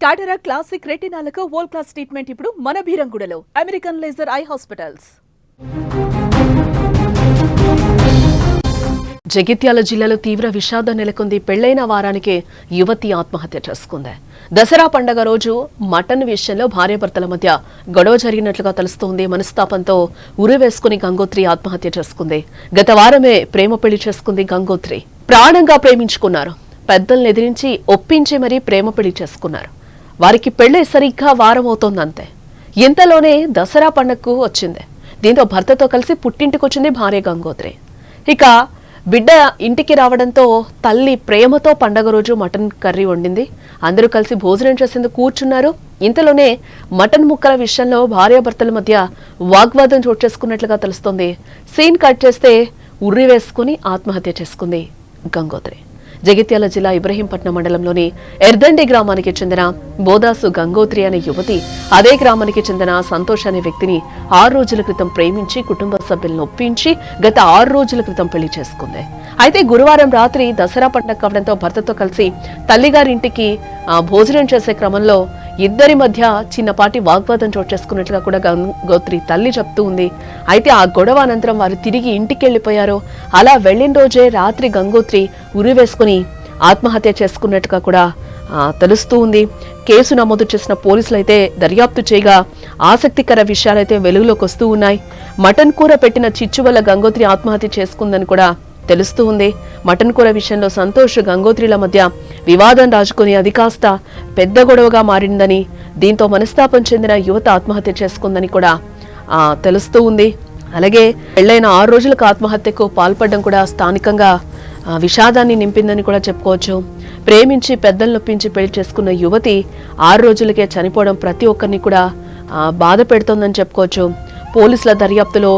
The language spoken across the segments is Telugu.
టాటరా క్లాసిక్ రెటినాలకు వరల్డ్ క్లాస్ ట్రీట్మెంట్ ఇప్పుడు మన బీరంగుడలో American laser eye hospitals Jagtial జిల్లాలో తీవ్ర విషాదం నెలకొంది పెళ్ళైన వారానికే యువతి ఆత్మహత్య చేసుకుంది. దసరా పండగ రోజు మటన్ విషయంలో భార్యాభర్తల మధ్య గొడవ జరిగినట్లుగా తెలుస్తోంది. మనస్తాపంతో ఉరివేసుకుని గంగోత్రి ఆత్మహత్య చేసుకుంది. గత వారమే ప్రేమ పెళ్ళి చేసుకుంది గంగోత్రి. ప్రాణంగా ప్రేమించుకున్నారు. పెద్దల్ని ఎదిరించి ఒప్పించి మరీ ప్రేమ పెళ్ళి చేసుకున్నారు. వారికి పెళ్ళి సరిగ్గా వారం అవుతోందంతే ఇంతలోనే దసరా పండగకు వచ్చింది. దీంతో భర్తతో కలిసి పుట్టింటికి వచ్చింది భార్య గంగోత్రి. ఇక బిడ్డ ఇంటికి రావడంతో తల్లి ప్రేమతో పండగ రోజు మటన్ కర్రీ వండింది. అందరూ కలిసి భోజనం చేసేందుకు కూర్చున్నారు. ఇంతలోనే మటన్ ముక్కల విషయంలో భార్యాభర్తల మధ్య వాగ్వాదం చోటు చేసుకున్నట్లుగా తెలుస్తోంది. సీన్ కట్ చేస్తే ఉర్రి వేసుకుని ఆత్మహత్య చేసుకుంది గంగోత్రి. జగిత్యాల జిల్లా ఇబ్రహీంపట్నం మండలంలోని ఎర్దండి గ్రామానికి చెందిన బోదాసు గంగోత్రి అనే యువతి అదే గ్రామానికి చెందిన సంతోష్ అనే వ్యక్తిని ఆరు రోజుల క్రితం ప్రేమించి కుటుంబ సభ్యులను ఒప్పించి గత ఆరు రోజుల క్రితం పెళ్ళి చేసుకుంది. అయితే గురువారం రాత్రి దసరా పండుగ కావడంతో భర్తతో కలిసి తల్లిగారింటికి భోజనం చేసే క్రమంలో ఇద్దరి మధ్య చిన్నపాటి వాగ్వాదం చోటు చేసుకున్నట్లుగా కూడా గంగోత్రి తల్లి చెప్తూ ఉంది. అయితే ఆ గొడవ అనంతరం వారు తిరిగి ఇంటికి వెళ్ళిపోయారు అలా వెళ్ళిన రోజే రాత్రి గంగోత్రి ఉరి వేసుకుని ఆత్మహత్య చేసుకున్నట్టుగా కూడా తెలుస్తూ ఉంది. కేసు నమోదు చేసిన పోలీసులు అయితే దర్యాప్తు చేయగా ఆసక్తికర విషయాలైతే వెలుగులోకి వస్తూ ఉన్నాయి. మటన్ కూర పెట్టిన చిచ్చు వల్ల గంగోత్రి ఆత్మహత్య చేసుకుందని కూడా తెలుస్తూ ఉంది. మటన్ కూర విషయంలో సంతోష్ గంగోత్రిల మధ్య వివాదం రాజుకుని అది కాస్త పెద్ద గొడవగా మారిందని దీంతో మనస్తాపం చెందిన యువత ఆత్మహత్య చేసుకుందని కూడా ఆ, తెలుస్తూ ఉంది. అలాగే పెళ్ళైన ఆరు రోజులకు ఆత్మహత్యకు పాల్పడడం కూడా స్థానికంగా విషాదాన్ని నింపిందని కూడా చెప్పుకోవచ్చు. ప్రేమించి పెద్దలు నొప్పించి పెళ్ళి చేసుకున్న యువతి ఆరు రోజులకే చనిపోవడం ప్రతి ఒక్కరిని కూడా బాధ పెడుతోందని చెప్పుకోవచ్చు. పోలీసుల దర్యాప్తులో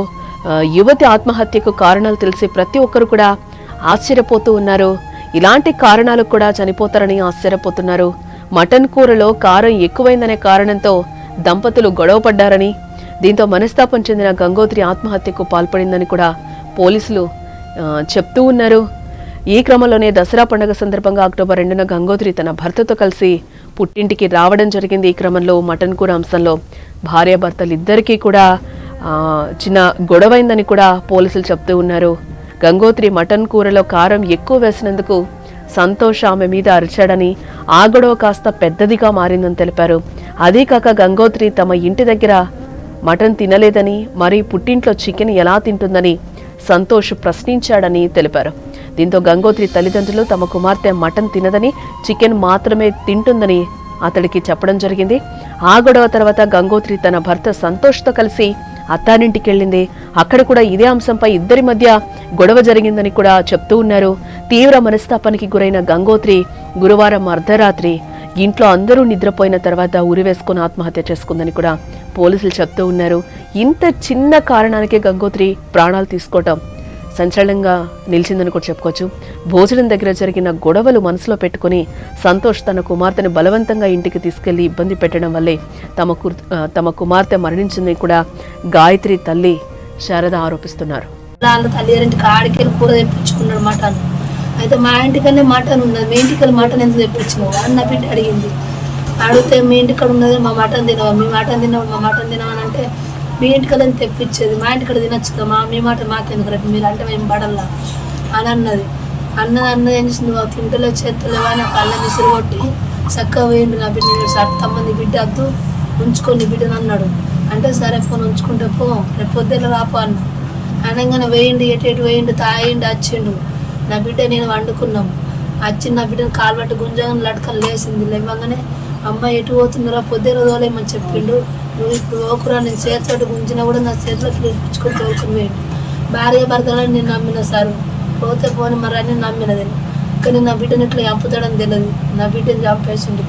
యువతి ఆత్మహత్యకు కారణాలు తెలిసి ప్రతి ఒక్కరు కూడా ఆశ్చర్యపోతూ ఉన్నారు. ఇలాంటి కారణాలకు కూడా చనిపోతారని ఆశ్చర్యపోతున్నారు. మటన్ కూరలో కారం ఎక్కువైందనే కారణంతో దంపతులు గొడవ పడ్డారని దీంతో మనస్తాపం చెందిన గంగోత్రి ఆత్మహత్యకు పాల్పడిందని కూడా పోలీసులు చెప్తూ ఉన్నారు. ఈ క్రమంలోనే దసరా పండుగ సందర్భంగా అక్టోబర్ రెండున గంగోత్రి తన భర్తతో కలిసి పుట్టింటికి రావడం జరిగింది. ఈ క్రమంలో మటన్ కూర అంశంలో భార్యాభర్తలిద్దరికీ కూడా చిన్న గొడవైందని కూడా పోలీసులు చెప్తూ ఉన్నారు. గంగోత్రి మటన్ కూరలో కారం ఎక్కువ వేసినందుకు సంతోష్ ఆమె మీద అరిచాడని ఆ గొడవ కాస్త పెద్దదిగా మారిందని తెలిపారు. అదీ కాక గంగోత్రి తమ ఇంటి దగ్గర మటన్ తినలేదని మరి పుట్టింట్లో చికెన్ ఎలా తింటుందని సంతోష్ ప్రశ్నించాడని తెలిపారు. దీంతో గంగోత్రి తల్లిదండ్రులు తమ కుమార్తె మటన్ తినదని చికెన్ మాత్రమే తింటుందని అతడికి చెప్పడం జరిగింది. ఆ గొడవ తర్వాత గంగోత్రి తన భర్త సంతోష్తో కలిసి అత్తారింటికి వెళ్ళింది అక్కడ కూడా ఇదే అంశంపై ఇద్దరి మధ్య గొడవ జరిగిందని కూడా చెప్తూ ఉన్నారు. తీవ్ర మనస్తాపానికి గురైన గంగోత్రి గురువారం అర్ధరాత్రి ఇంట్లో అందరూ నిద్రపోయిన తర్వాత ఉరివేసుకుని ఆత్మహత్య చేసుకుందని కూడా పోలీసులు చెప్తూ ఉన్నారు. ఇంత చిన్న కారణానికే గంగోత్రి ప్రాణాలు తీసుకోవటం సంచలనంగా నిలిచిందని కూడా చెప్పుకోవచ్చు. భోజనం దగ్గర జరిగిన గొడవలు మనసులో పెట్టుకుని సంతోష్ తన కుమార్తెను బలవంతంగా ఇంటికి తీసుకెళ్ళి ఇబ్బంది పెట్టడం వల్లే తమ కు- తమ కుమార్తె మరణించిందని కూడా గాయత్రి తల్లి శారద ఆరోపిస్తున్నారు. వాళ్ళ తల్లిగారింటి కాడికి కూర తెప్పించుకున్నాడు మటన్. అయితే మా ఇంటికనే మటన్ ఉన్నది. మీ ఇంటికి మటన్ ఎంత తెప్పించినావు అన్న బిడ్డ అడిగింది. అడిగితే మీ ఇంటికాడ ఉన్నది మా మటన్ తినవా? మీ మటన్ తినవా? మా మటన్ తినవా అంటే మీ ఇంటికల్ తెప్పించేది మా ఇంటికాడ తినొచ్చు కదా మా మీ మాట మాకెందుకు రేపు? మీరు అంటే మేము పడల్లా? అని అన్నది. అన్నది అన్నది ఏం చేసింది? "ఓ తింటలో చేస్తలేవా అని కళ్ళ విసిరు కొట్టి చక్కగా వేయండి నా బిడ్డ. సత్తమ్మంది బిడ్డ వద్దు ఉంచుకొని బిడ్డను అన్నాడు. అంటే సరే ఫోన్ ఉంచుకుంటే పో రేపు పొద్దున్న రాపో అన్న. అనగానే వేయండి ఎటు ఎటు వేయండి తాయండి వచ్చిండు నా బిడ్డ నేను వండుకున్నాం. వచ్చి నా బిడ్డను కాలు పట్టి గుంజంగా లడకలు లేసింది లేవగానే అమ్మాయి ఎటు పోతున్నారా పొద్దున తోలేమని చెప్పిండు. నువ్వు ఇప్పుడు ఓకురా నేను చేతితో గుంజినా కూడా నా చేతిలో పిలిపించుకొని తోలుకుని భార్య భర్తలని నేను నమ్మిన సారు. పోతే పోని మరి అని నమ్మినది. కానీ నా బిడ్డని ఇట్లా చంపుతాడని తెలియదు నా బిడ్డని చంపేసిండు.